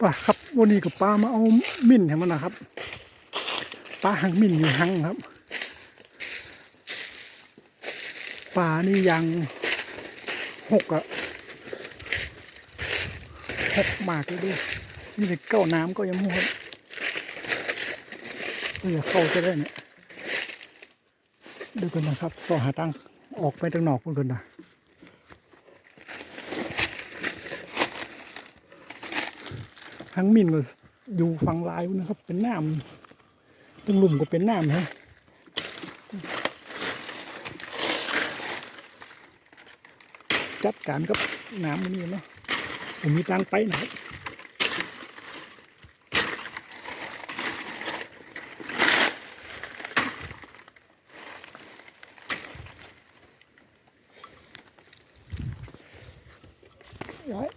ป่ะครับวันนี้กับป้ามาเอามิ่นให้มันนะครับป้าหังมิ่นอยู่หังครับปลานี่ยังหกอะหกมากเลยดูนี่แต่เก้าน้ำก็ยังไม่หมดเออเข้าจะได้เนี่ยดูกันนะครับสอหาตังออกไปทางนอกเพื่อนกันนะ ทั้งมินก็อยู่ฝั่งลายนะครับ เป็นน้ำตรงหลุมก็เป็นน้ำฮะจัดการกับน้ำมันนี่เนาะผมมีตังค์ไปนะครับ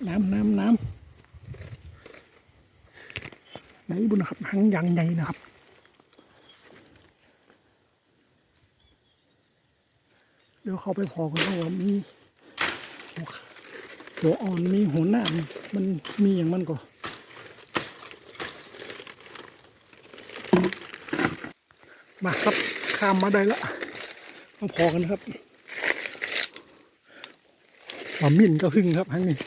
น้ำน้ำน้ำ นบุญนะครับหังยางใหญ่นะครับเดี๋ยวเขาไปพอกันว่ามีตัวอ่อนมีหัวหน้ามันมีอย่างมันก็มาครับข้ามมาได้ละต้องพอกันครับว่ามิ่นก็หึ่งครับทั้งนี้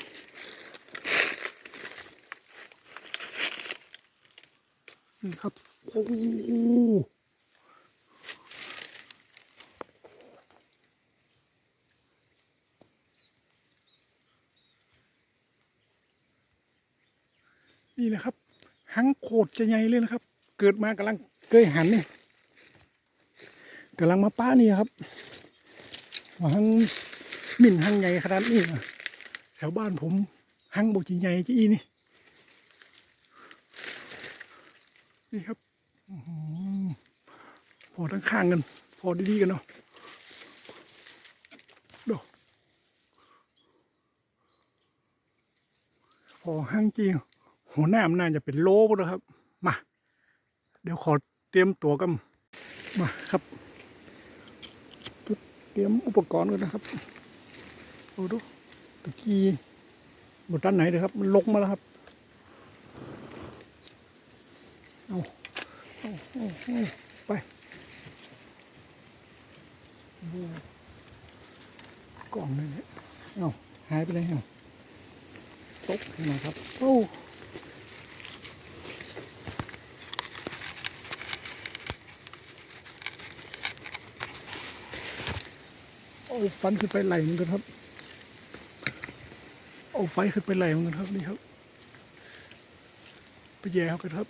นี่ครับโอ้นี่นะครับหังโคตรจะใหญ่เลยนะครับ เกิดมากำลังเกยหันนี่กำลังมาป้านี่ครับว่าหังหมิ่นหังใหญ่ขนาดนี้นะแถวบ้านผมหังโบจีใหญ่จีอีนี่ นี่ครับอพอทั้งข้างกัน พอดีๆกันเนาะดูพอห้างจริงหัวหน้ามันน่าจะเป็นโลกนะครับ มา เดี๋ยวขอเตรียมตัวกันมาครับเตรียมอุปกรณ์กันนะครับโอ้ดูตะกี้บนด้านไหนเลยครับ มันลงมาแล้วครับ เอาเอาเอาเอา ไปกล่องเลยเนี่ยเอาหายไปเลยเอาตกขึ้นมาครับโอ้โอ้ฟันขึ้นไปไหลเหมือนกันครับโอ้ไฟขึ้นไปไหลเหมือนกันครับนี่ครับ ไปแย่เขากันครับ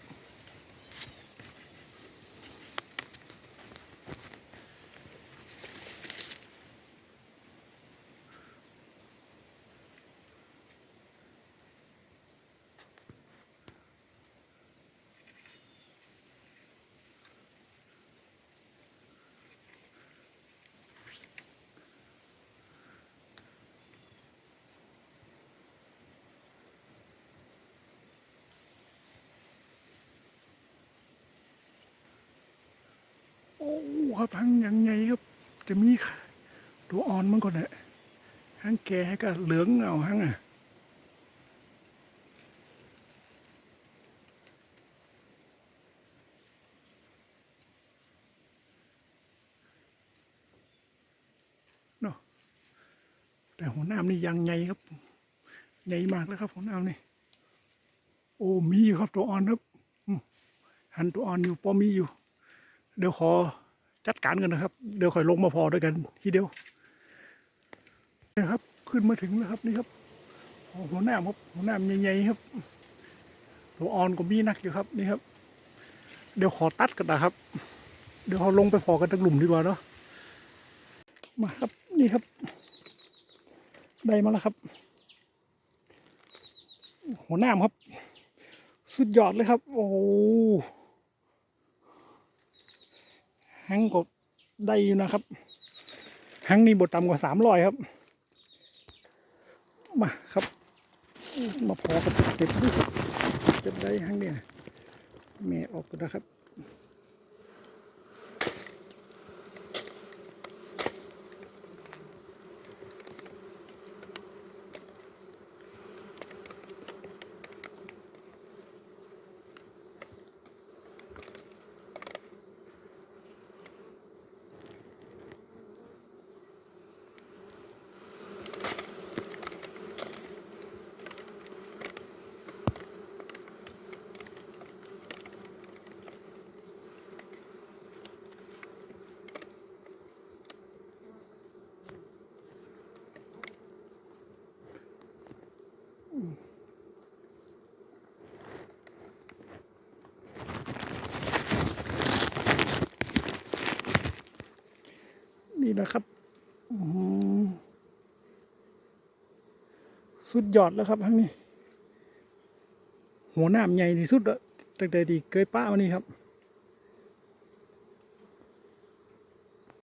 โอ้ ครับหังยังไงครับ จะมีตัวอ่อนมันก่อนแหละหังแก่ก็เหลืองเอาหังอะเนาะแต่หัวหน้ำนี่ยังไงครับ ใหญ่มากแล้วครับหัวหน้ำนี่โอ้มีอยู่ครับตัวอ่อนครับหันตัวอ่อนอยู่พอมีอยู่ เดี๋ยวขอ จัดการกันนะครับ เดี๋ยวค่อยลงมาพอด้วยกันทีเดียวนะครับ ขึ้นมาถึงแล้วครับนี่ครับโอ้หัวหน้าครับหัวหน้าใหญ่ๆครับ ตัวอ่อนก็มีนักอยู่ครับนี่ครับ เดี๋ยวขอตัดกันนะครับ เดี๋ยวเขาลงไปพอกันตั้งหลุมดีกว่าเนาะมาครับนี่ครับ ได้มาแล้วครับ หัวหน้าครับ สุดยอดเลยครับ โอ้ โหหังก็ได้อยู่นะครับหังนี่บดต่ำกว่าสามร้อยครับ มาครับ มาพอกับเก็บดิจะได้หังเนี่ยแม่ออกกันนะครับ นี่นะครับสุดยอดแล้วครับทั้งนี้ หัวหน้าใหญ่ที่สุดอะตั้งแต่ที่เคยป้ามานี่ครับ